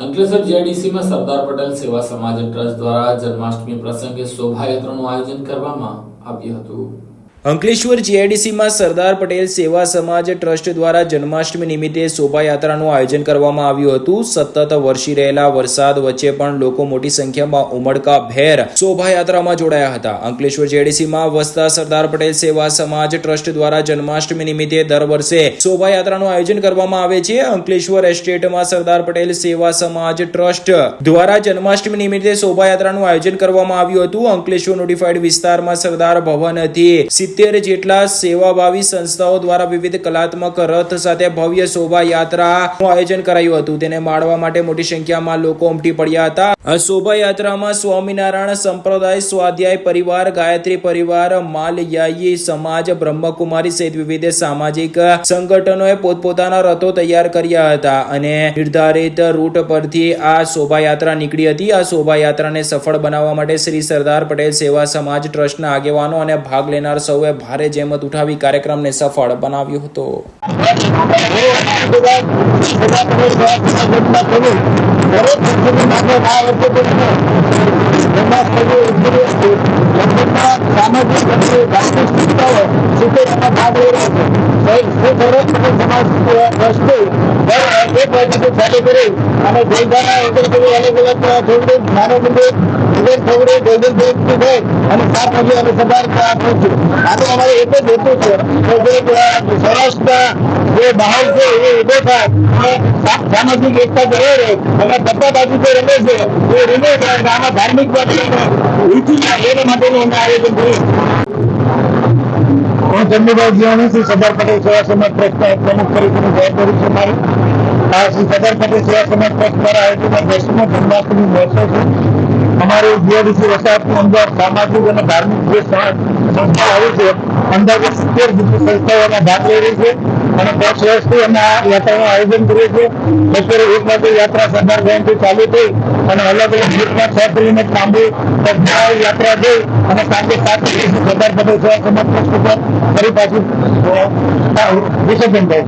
અંકલેશ્વર જીઆઈડીસીમાં સરદાર પટેલ સેવા સમાજ ટ્રસ્ટ દ્વારા જન્માષ્ટમી પ્રસંગે શોભાયાત્રાનું આયોજન કરવામાં આવ્યું હતું. અંકલેશ્વર જીઆઈડીસીમાં સરદાર પટેલ સેવા સમાજ ટ્રસ્ટ દ્વારા જન્માષ્ટમી નિમિત્તે શોભાયાત્રાનું આયોજન કરવામાં આવ્યું હતું. સતત વરસી રહેલા વરસાદ વચ્ચે પણ લોકો મોટી સંખ્યામાં ઉમળકા ભેર શોભાયાત્રામાં જોડાયા હતા. અંકલેશ્વર જીઆઈડીસીમાં વસતા સરદાર પટેલ સેવા સમાજ ટ્રસ્ટ દ્વારા જન્માષ્ટમી નિમિત્તે દર વર્ષે શોભાયાત્રાનું આયોજન કરવામાં આવે છે. અંકલેશ્વર એસ્ટેટમાં સરદાર પટેલ સેવા સમાજ ટ્રસ્ટ દ્વારા જન્માષ્ટમી નિમિત્તે શોભાયાત્રાનું આયોજન કરવામાં આવ્યું હતું. અંકલેશ્વર નોટિફાઈડ વિસ્તારમાં સરદાર ભવનથી સિત્તેર જેટલા સેવાભાવી સંસ્થાઓ દ્વારા વિવિધ કલાત્મક રથ સાથે ભવ્ય શોભાયાત્રાનું આયોજન કરાયું હતું, તેને માણવા માટે મોટી સંખ્યામાં લોકો ઉમટી પડ્યા હતા. શોભાયાત્રામાં સ્વામિનારાયણ સંપ્રદાય, સ્વાધ્યાય પરિવાર, ગાયત્રી પરિવાર, માલયાયી સમાજ, બ્રહ્મકુમારી સહિત વિવિધ સામાજિક સંગઠનોએ પોતપોતાના રથો તૈયાર કર્યા હતા અને નિર્ધારિત રૂટ પરથી આ શોભાયાત્રા નીકળી હતી. આ શોભાયાત્રાને સફળ બનાવવા માટે શ્રી સરદાર પટેલ સેવા સમાજ ટ્રસ્ટના આગેવાનો અને ભાગ લેનાર સૌએ ભારે જહેમત ઉઠાવી કાર્યક્રમને સફળ બનાવ્યો હતો. સામાજિક ટ્રસ્ટે એક વર્ષથી ચાલુ કરી અને સાત વાગે અમે સરદાર આપું છું આનો અમારે એક જ છે કે જે સૌરાષ્ટ્રના જે બહાર છે એ ઊભો થાય સામાજિક એકતા જળવાઈ રહે અને બાજુ જે રમે છે એ રમે આમાં ધાર્મિક બાબતે રુચિ થાય એના માટેનું અમે આયોજન કર્યું. હું ચંદુભાઈ જીવાણી છું. સરદાર પટેલ સેવા સમાજ ટ્રસ્ટના એક પ્રમુખ તરીકેની જવાબદારી છે મારી. શ્રી સરદાર પટેલ સેવા સમાજ ટ્રસ્ટ દ્વારા આયોજિત દસમો જન્માષ્ટમી મહોત્સવ છે. અમારી દિવસે વસાહતની અંદર સામાજિક અને ધાર્મિક જે સંસ્થા આવી છે અંદાજે સિત્તેર જેટલી સંસ્થાઓમાં ભાગ લઈ રહી છે. અને દસ વર્ષથી અમે આ યાત્રાનું આયોજન કરીએ છીએ. બપોરે એક વાગે યાત્રા સરદાર જયંતિ ચાલુ થઈ અને અલગ અલગ ગ્રુપમાં છ કિલોમીટર લાંબી પગપાળા યાત્રા જઈ અને સાંજે સાત સરદાર પટેલ સેવા સમાજ ઉપર ફરી પાછું. વિસર્જન થાય